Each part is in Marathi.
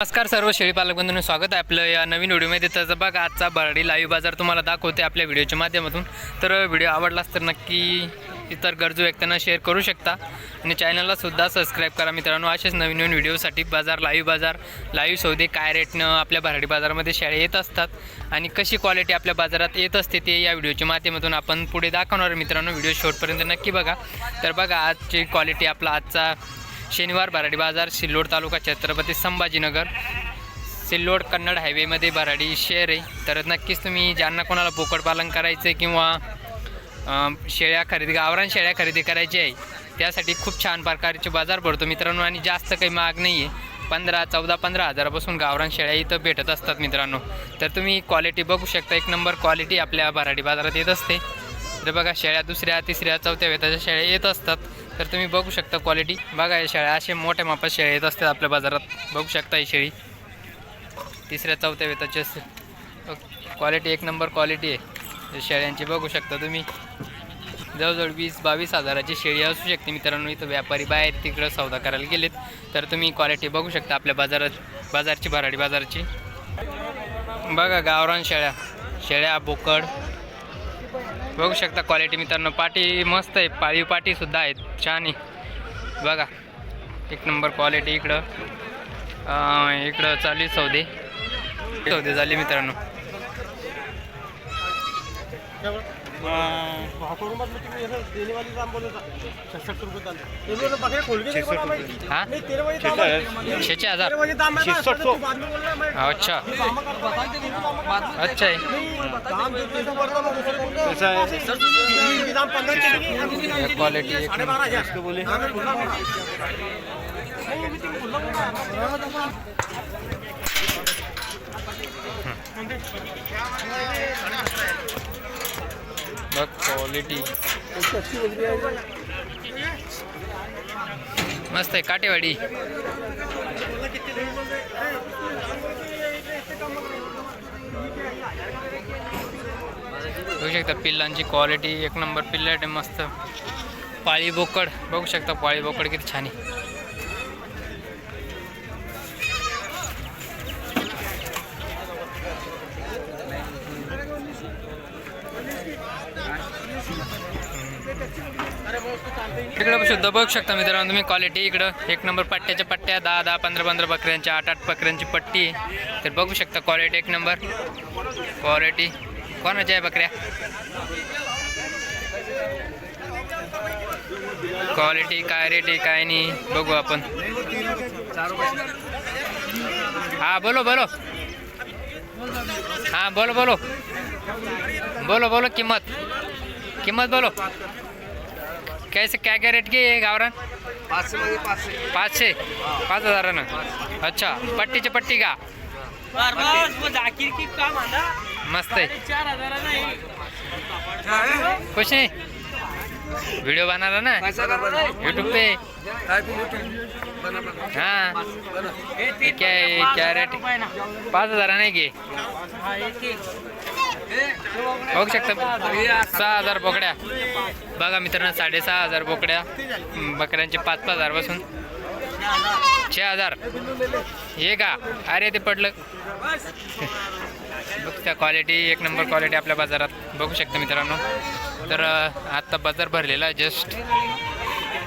नमस्कार सर्व शेळी पालक स्वागत आहे आपलं या नवीन व्हिडिओमध्ये. तर बघा आजचा बराडी लाईव्ह बाजार तुम्हाला दाखवते आपल्या व्हिडिओच्या माध्यमातून. तर व्हिडिओ आवडलाच तर नक्की इतर गरजू व्यक्तींना शेअर करू शकता. आणि चॅनललासुद्धा सबस्क्राईब करा मित्रांनो. असेच नवीन नवीन व्हिडिओसाठी बाजार लाईव्ह बाजार लाईव्ह सौदे काय रेटनं आपल्या बराडी बाजारामध्ये शेळ्या येत असतात आणि कशी क्वालिटी आपल्या बाजारात येत असते ते या व्हिडिओच्या माध्यमातून आपण पुढे दाखवणार मित्रांनो. व्हिडिओ शेवटपर्यंत नक्की बघा. तर बघा आजची क्वालिटी आपला आजचा शनिवार बराडी बाजार सिल्लोड तालुका छत्रपती संभाजीनगर. सिल्लोड कन्नड हायवेमध्ये बराडी शहर आहे. तर नक्कीच तुम्ही ज्यांना कोणाला बोकडपालन करायचं आहे किंवा शेळ्या खरेदी गावरान शेळ्या खरेदी करायची आहे त्यासाठी खूप छान प्रकारचे बाजार भरतो मित्रांनो आणि जास्त काही महाग नाही आहे पंधरा चौदा पंधरा हजारापासून गावरान शेळ्या इथं भेटत असतात मित्रांनो. तर तुम्ही क्वालिटी बघू शकता. एक नंबर क्वालिटी आपल्या बराडी बाजारात येत असते. तर बघा शेळ्या दुसऱ्या तिसऱ्या चौथ्या वेताच्या शेळ्या येत असतात. तर तुम्ही बघू शकता क्वालिटी बघा या शेळ्या असे मोठ्या मापात शेळ्या येत असतात आपल्या बाजारात. बघू शकता ही शेळी. तिसऱ्या चौथ्या वेताची असते क्वालिटी एक नंबर क्वालिटी आहे. शेळ्यांची बघू शकता तुम्ही. जवळजवळ वीस बावीस हजाराची शेळी असू शकते मित्रांनो. इथं व्यापारी बाहेर तिकडं सौदा करायला गेलेत. तर तुम्ही क्वालिटी बघू शकता आपल्या बाजारात. बाजारची भराडी बाजारची. बघा गावरान शेळ्या. शेळ्या बोकड बघू शकता क्वालिटी मित्रांनो. पाटी मस्त आहे. पाळीव पाटीसुद्धा आहेत. छान आहे. बघा. एक नंबर क्वालिटी इकडं. इकडं चालू आहे सौदे. सौदे झाले मित्रांनो. हा छेचे हजार अच्छा अच्छा आहे क्वालिटी एक नंबर. बघ क्वालिटी मस्त आहे काटेवाडी. बघू शकता पिल्लांची क्वालिटी एक नंबर पिल्ला आहे मस्त. पाळी बोकड बघू शकता पाळी बोकड किती छान आहे. इकडं सुद्धा बघू शकता मित्रांनो तुम्ही क्वालिटी इकडं एक नंबर पट्ट्याच्या पट्ट्या दहा दहा पंधरा पंधरा बकऱ्यांच्या आठ आठ बकऱ्यांची पट्टी. तर बघू शकता क्वालिटी एक नंबर क्वालिटी कोणाच्या आहे बकऱ्या? क्वालिटी काय रेट आहे काय नाही बघू आपण. हा बोलो बोलो. हा बोलो बोलो. बोलो बोलो किंमत. किंमत बोलो. कैसे क्या क्या रेट की आहे गावरान? पाचशे पाच हजारानं? अच्छा पट्टीची पट्टी का? मस्त आहे. कुछ नहीं. वीडियो बना रहा ना? यूट्यूब पे? हाँ? क्या है क्या रेट पाच हजार नाही की? बघू शकता. सहा हजार बोकड्या. बघा मित्रांनो साडेसहा हजार बोकड्या. बकऱ्यांचे पाच पाच हजारपासून छे हजार. हे का? अरे ते पडलं. बघ त्या क्वालिटी एक नंबर क्वालिटी आपल्या बाजारात. बघू शकता मित्रांनो. तर आत्ता बाजार भरलेला आहे जस्ट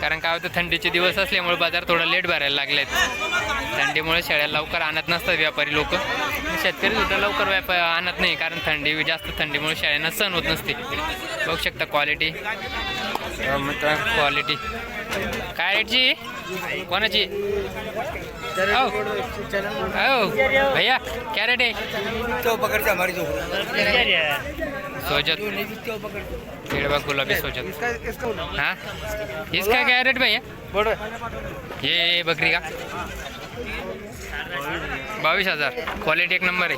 कारण काय होतं थंडीचे दिवस असल्यामुळे बाजार थोडा लेट भरायला लागले आहेत थंडीमुळे शेळ्या लवकर आणत नसतात व्यापारी लोक. शेतकरी सुद्धा लवकर व्यापार आणत नाही कारण थंडी जास्त थंडीमुळे शेळ्यांना सहन होत नसते. बघू शकता क्वालिटी क्वालिटी काय रेटची कोणाची? हो हो भैया क्या रेट आहे तो पकड़ते हमारी जो सोजत केळवा गुलाबी सोजत हाँ? इसका क्या रेट भैया? ये बकरी का। बावीस हज़ार। क्वालिटी एक नंबर है।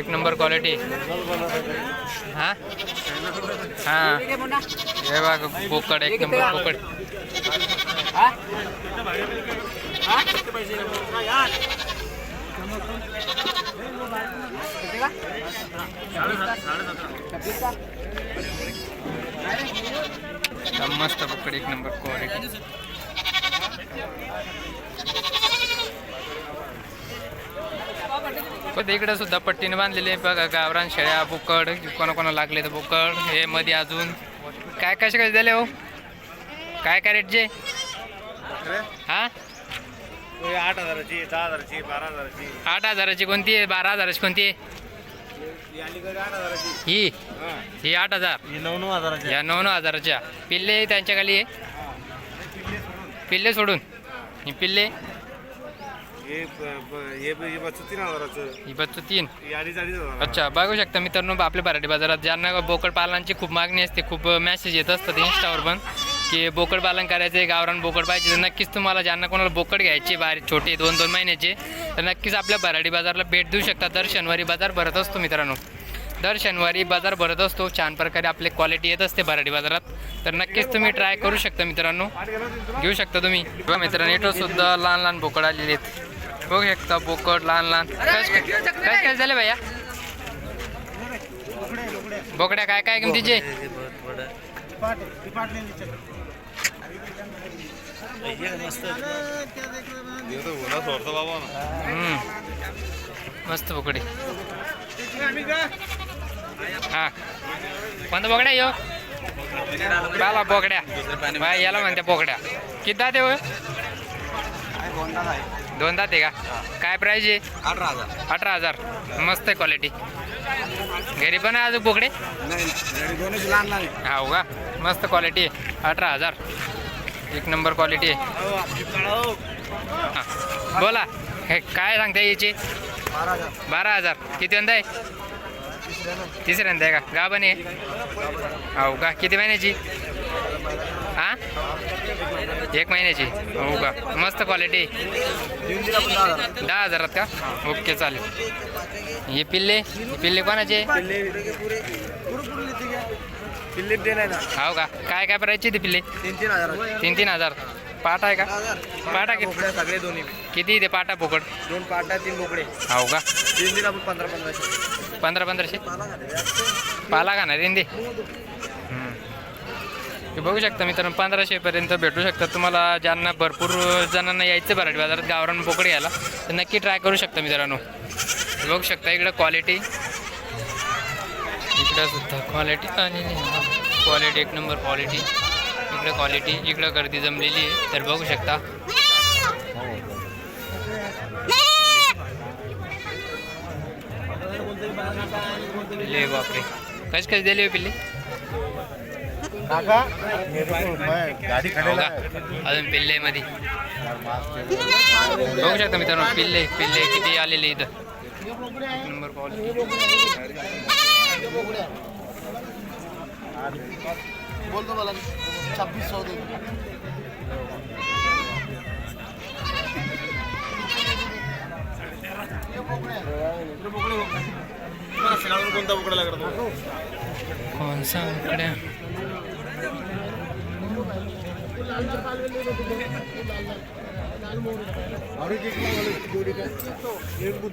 एक नंबर क्वालिटी। हाँ? हाँ। हे बघ बोकड एक नंबर बोकड। मस्त बोकड एक नंबर क्वालिटी पण इकडे सुद्धा पट्टीने बांधलेले बघा गावरान शेळ्या बोकड. कोणाकोणा लागले तर बोकड. हे मध्ये अजून. काय कसे कसे झाले हो? काय काय रेटचे हा? आठ हजाराची दहा हजाराची बारा हजाराची आठ हजाराची कोणती आहे? बारा हजाराची कोणती आहे? ही ही? आठ हजार? नऊ नऊ हजाराची. या नऊ नऊ हजाराच्या. पिल्ले त्यांच्या खाली आहे? पिल्ले सोडून. ही पिल्ले? हे तीन हजाराचं. ही बच्चू तीन. ही अडीच अडीच हजार अच्छा बघू शकता मित्रांनो आपल्या मराठी बाजारात ज्यांना बोकड पालनाची खूप मागणी असते खूप मेसेज येत असतात इंस्टावर पण. की बोकड पालन करायचे गावरान बोकड पाहिजे तर नक्कीच तुम्हाला ज्यांना कोणाला बोकड घ्यायचे बारीक छोटे दोन दोन महिन्याचे तर नक्कीच आपल्या बराडी बाजारला भेट देऊ शकता दर शनिवारी बाजार भरत असतो मित्रांनो दर शनिवारी बाजार भरत असतो छान प्रकारे आपले क्वालिटी येत असते बराडी बाजारात तर नक्कीच तुम्ही ट्राय करू शकता मित्रांनो घेऊ शकता तुम्ही बघा मित्रांनो इथं सुद्धा लहान लहान बोकड आलेले आहेत बघू शकता बोकड लहान लहान काय काय काय झाले भैया बोकड्या काय काय किमतीचे हम्म. मस्त बोकडे हा. कोणता बोकड्या यो. बाला बोकड्या बाय याला म्हणते बोकड्या किती दाते हो? दोन दाते का? काय प्राईज आहे? अठरा हजार. अठरा हजार मस्त आहे क्वालिटी घरी पण आहे अजून बोकडे आहे. हो का? मस्त क्वालिटी आहे. अठरा हजार. एक नंबर क्वालिटी आहे. बोला. हे काय सांगता याची? बारा हजार. किती वंदा आहे तिसऱ्यांदा आहे का? गा आहे. हो का किती महिन्याची? हां? एक महिन्याची. हो का मस्त क्वालिटी दहा हजारात का? ओके चालेल. हे पिल्ले? पिल्ले कोणाचे? पिल्ले पुरे पिल्ले दे नाही ना. हो का? काय काय करायची ते पिल्ले? तीन तीन हजार. तीन तीन हजार. पाटा आहे का? पाटा किती? बोकड्या सगळे दोन्ही. किती ते पाटा पोकड दोन पाटा तीन बोकडे हो का? तीन दिला आपण पंधरा पंधराशे. पंधरा पंधराशे? पाला का ना रेंदे हे बघू शकता मित्रांनो पंधराशेपर्यंत भेटू शकतात तुम्हाला ज्यांना भरपूर जणांना यायचं बराडी बाजारात गावरान बोकड यायला तर नक्की ट्राय करू शकता मित्रांनो. हे बघू शकता इकडं क्वालिटी इकडं सुद्धा क्वालिटी आलेली क्वालिटी एक नंबर क्वालिटी इकडं क्वालिटी इकडं गर्दी जमलेली आहे. तर बघू शकता. पिल्ले बापरे. कशी कशी दिली हो पिल्ले? गाडी हो अजून पिल्ले मध्ये बघू शकता मित्रांनो पिल्ले पिल्ले किती आलेले इथं. नंबर क्वालिटी बोलतो मला छब्बीस सौ दे कोणता बोकडा लागला कौन सा बोकड्या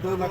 दो लाख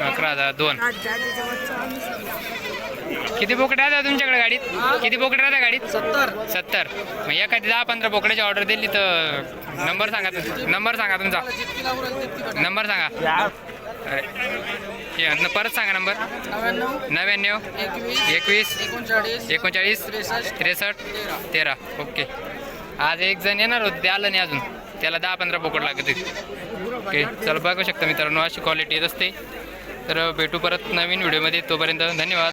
अकरा हजार दोन. किती बोकडे राहतात तुमच्याकडे गाडीत? किती बोकडे राहतात गाडीत? सत्तर. सत्तर. मग एखादी दहा पंधरा बोकड्याची ऑर्डर दिली तर नंबर सांगा तुमचा. नंबर सांगा तुमचा. नंबर सांगा. परत सांगा नंबर. नव्याण्णव. एकवीस. एकोणचाळीस. त्रेसष्ट. तेरा. ओके. आज एक जण येणार होते ते आलं नाही अजून. त्याला दहा पंधरा बोकड लागत ओके. चला बघू शकता मित्रांनो अशी क्वालिटी येत असते तर भेटू परत नवीन व्हिडिओमध्ये तोपर्यंत धन्यवाद.